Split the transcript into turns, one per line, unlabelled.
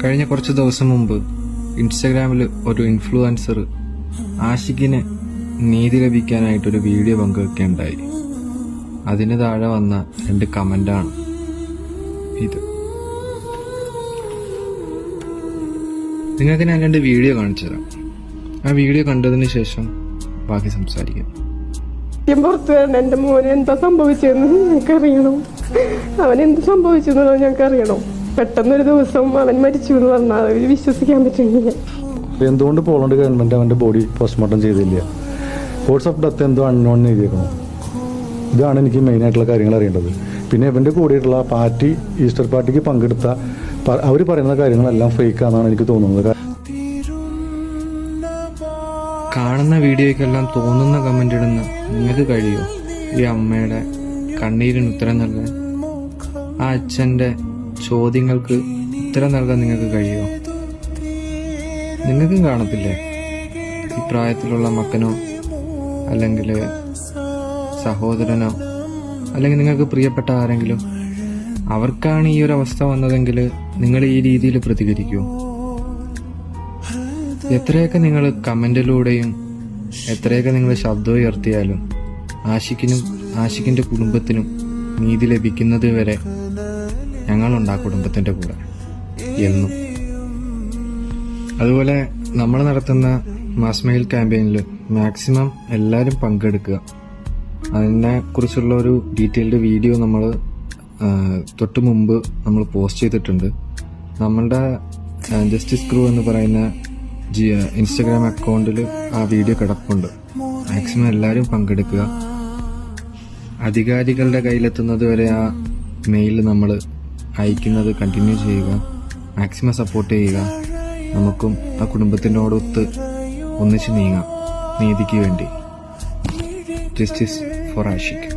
കഴിഞ്ഞ കുറച്ച് ദിവസം മുമ്പ് ഇൻസ്റ്റഗ്രാമിൽ ഒരു ഇൻഫ്ലുവൻസർ ആഷിഖിന് നീതി ലഭിക്കാനായിട്ടൊരു വീഡിയോ പങ്കുവെക്കുകയുണ്ടായി അതിന് താഴെ വന്ന രണ്ട് കമന്റാണ് ഇത്. നിങ്ങൾക്ക് ഞാൻ രണ്ട് വീഡിയോ കാണിച്ചു തരാം ആ വീഡിയോ കണ്ടതിന് ശേഷം ബാക്കി സംസാരിക്കാം.
സത്യം പുറത്തു വരണം എന്റെ മോന് എന്താ സംഭവിച്ചതെന്ന് ഞങ്ങൾക്ക് അറിയണം അവൻ എന്ത് സംഭവിച്ചു എന്നുള്ളത് ഞങ്ങൾക്ക് അറിയണം പെട്ടെന്നൊരു ദിവസം അവൻ മരിച്ചു എന്ന് പറഞ്ഞാൽ അവർ വിശ്വസിക്കാൻ പറ്റുന്നില്ല.
എന്തുകൊണ്ട് പോളണ്ട് ഗവൺമെന്റ് അവന്റെ ബോഡി പോസ്റ്റ്മോർട്ടം ചെയ്തില്ല? കോഴ്സ് ഓഫ് ഡെത്ത് എന്തോ അൺനോൺ എഴുതിയേക്കണം ഇതാണ് എനിക്ക് മെയിൻ ആയിട്ടുള്ള കാര്യങ്ങൾ അറിയേണ്ടത്. പിന്നെ ഇവന്റെ കൂടെയുള്ള പാർട്ടി ഈസ്റ്റർ പാർട്ടിക്ക് പങ്കെടുത്ത അവർ പറയുന്ന കാര്യങ്ങളെല്ലാം ഫേക്ക് ആണെന്നാണ് എനിക്ക് തോന്നുന്നത്.
കാണുന്ന വീഡിയോയ്ക്കെല്ലാം തോന്നുന്ന കമന്റ് ഇടുന്ന നിങ്ങൾക്ക് കഴിയോ? ഈ അമ്മയുടെ കണ്ണീരിന് ഉത്തരം നൽകാൻ. ആ അച്ഛന്റെ ചോദ്യങ്ങൾക്ക് ഉത്തരം നൽകാൻ നിങ്ങൾക്ക് കഴിയുമോ? നിങ്ങൾക്കും കാണത്തില്ലേ? ഈ പ്രായത്തിലുള്ള മക്കനോ അല്ലെങ്കിൽ സഹോദരനോ അല്ലെങ്കിൽ നിങ്ങൾക്ക് പ്രിയപ്പെട്ട ആരെങ്കിലും അവർക്കാണ് ഈ ഒരു അവസ്ഥ വന്നതെങ്കിൽ നിങ്ങൾ ഈ രീതിയിൽ പ്രതികരിക്കൂ എത്രയൊക്കെ നിങ്ങൾ കമന്റിലൂടെയും എത്രയൊക്കെ നിങ്ങൾ ശബ്ദം ഉയർത്തിയാലും ആഷിക്കിനും ആഷിക്കിന്റെ കുടുംബത്തിനും നീതി ലഭിക്കുന്നത് വരെ ഞങ്ങളുണ്ട് ആ കുടുംബത്തിന്റെ കൂടെ. എന്നും. അതുപോലെ നമ്മൾ നടത്തുന്ന മാസ്മയിൽ ക്യാമ്പയിനിൽ മാക്സിമം എല്ലാവരും പങ്കെടുക്കുക. അതിനെ കുറിച്ചുള്ള ഒരു ഡീറ്റെയിൽഡ് വീഡിയോ നമ്മൾ തൊട്ട് മുമ്പ് നമ്മൾ പോസ്റ്റ് ചെയ്തിട്ടുണ്ട്. നമ്മളുടെ ജസ്റ്റിസ് ക്രൂ എന്ന് പറയുന്ന ജി ഇൻസ്റ്റഗ്രാം അക്കൗണ്ടിൽ ആ വീഡിയോ കിടപ്പുണ്ട്. മാക്സിമം എല്ലാവരും പങ്കെടുക്കുക. അധികാരികളുടെ കയ്യിലെത്തുന്നത് വരെ ആ മെയിൽ നമ്മൾ അയക്കുന്നത് കണ്ടിന്യൂ ചെയ്യുക. മാക്സിമം സപ്പോർട്ട് ചെയ്യുക. നമുക്കും ആ കുടുംബത്തിനോടൊത്ത് ഒന്നിച്ച് നീങ്ങാം. നീതിക്ക് വേണ്ടി. Justice for Ashik